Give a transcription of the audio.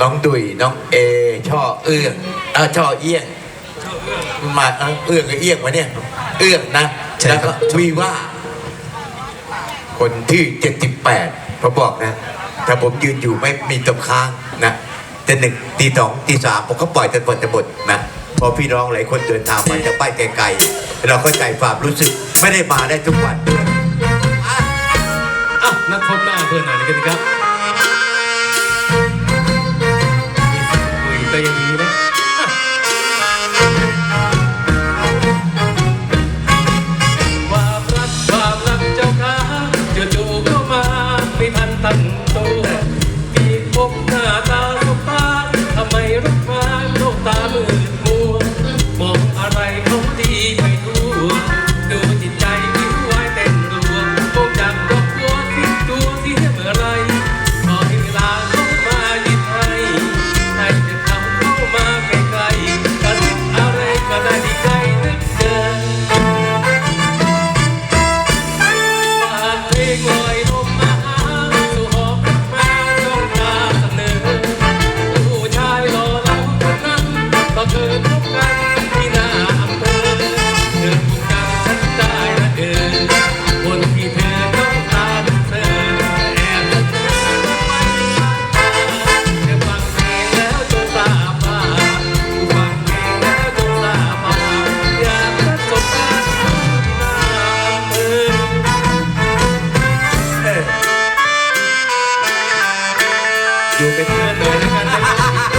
น้องดุยน้องเอ ช่อเอื้องเออช่อเอี้ยง มาเอ้าเอื้องกับเอี้ยงวะเนี่ย เอื้องนะใช่แล้วครัก็บ วีว่า คนที่เจ็ดสิบแปดพอบอกนะ ถ้าผมยืนอยู่ไม่มีตกค้างนะแต่หนึ่งตีสองตีสามผมก็ปล่อยจนหมดจะหมดนะเพอพี่น้องหลายคนเดินทางมาจากบ้านไกลๆ เราเข้าใจความรู้สึกไม่ได้มาได้ทุกวันด้วยอะอะ นักพบหน้าเพื่อนหน่อยกันครับ 哈哈哈哈哈哈